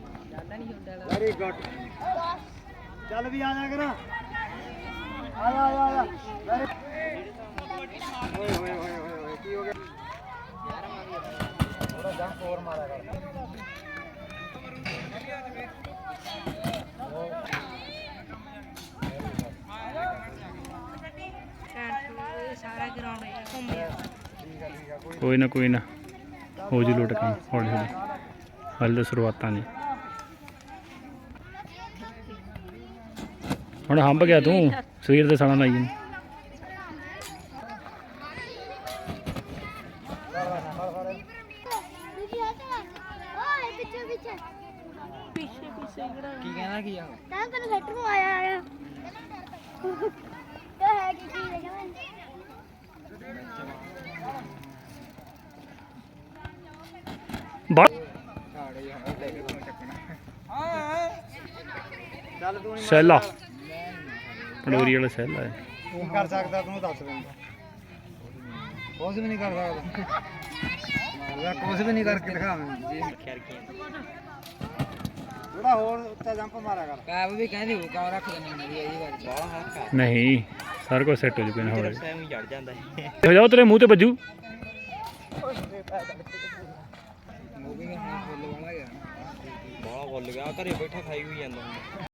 Very good ਚੱਲ ਵੀ ਆ ਜਾ ਕਰ। ਆ ਜਾ ਆ ਜਾ, ਆ ਓਏ ਹੋਏ ਹੋਏ ਹੋਏ ਕੀ ਹੋ ਗਿਆ? ਥੋੜਾ ਜੰਪ ਹੋਰ ਮਾਰਿਆ ਕਰ ਸਾਰਾ ਗਰਾਊਂਡ ਘੁੰਮ ਗਿਆ ਠੀਕ ਆ ਠੀਕ ਆ ਕੋਈ ਕੋਈ ਨਾ ਕੋਈ ਨਾ। ਹੋ ਜੂ ਲੁੱਟ ਕੰਮ ਹੌਲੀ ਹੌਲੀ। ਹਾਲੇ ਤਾਂ ਸ਼ੁਰੂਆਤਾਂ ਨੇ ਹੁਣ ਹੰਬ ਗਿਆ ਤੂੰ? ਸਰੀਰ ਤੇ ਸਣਾ ਲਾਈ ਜਾਂਦਾ ਕੀ ਕਹਿਣਾ ਕੀ ਆ? ਤਾਂ ਤੈਨੂੰ ਸੈੱਟ ਨੂੰ ਆਇਆ ਆਇਆ ਤੇ ਹੈ ਕੀ ਕੀ ਦੇਖਿਆ ਮੈਂ ਬਾ ਚੱਲ ਤੂੰ ਨਹੀਂ ਸੈਲਾ ਪੰਡੋਰੀ ਵਾਲਾ ਸੈਲਾ ਹੈ। ਕੀ ਕਰ ਸਕਦਾ ਤੂੰ ਦੱਸ ਦੇ ਕੁਝ ਵੀ ਨਹੀਂ ਕਰ ਸਕਦਾ। ਮੈਂ ਕੁਝ ਵੀ ਨਹੀਂ ਕਰਕੇ ਦਿਖਾ ਮੈਨੂੰ ਜੀ ਥੋੜਾ ਹੋਰ ਉੱਤੇ ਜੰਪ ਮਾਰਿਆ ਕਰ। ਕਾਬ ਵੀ ਕਹਿੰਦੀ ਉਹ ਕਾਬ ਰੱਖ ਦਿੰਦੀ ਹੁੰਦੀ ਹੈ ਇਹਦੀ ਵਾਰ। ਬਾਹਲਾ ਹੱਕਾ ਨਹੀਂ ਸਾਰਾ ਕੁਝ ਸੈੱਟ ਹੋ ਜੂ ਪੈਣਾ ਜਾਂਦਾ ਹੋ ਜਾਓ ਤੇਰੇ ਮੂੰਹ ਤੇ ਵੱਜੂ। ਮੂਵੀ ਗਿਆ ਘਰੇ ਬੈਠਾ ਖਾਈ ਹੋਈ ਜਾਂਦਾ ਹੁੰਦਾ।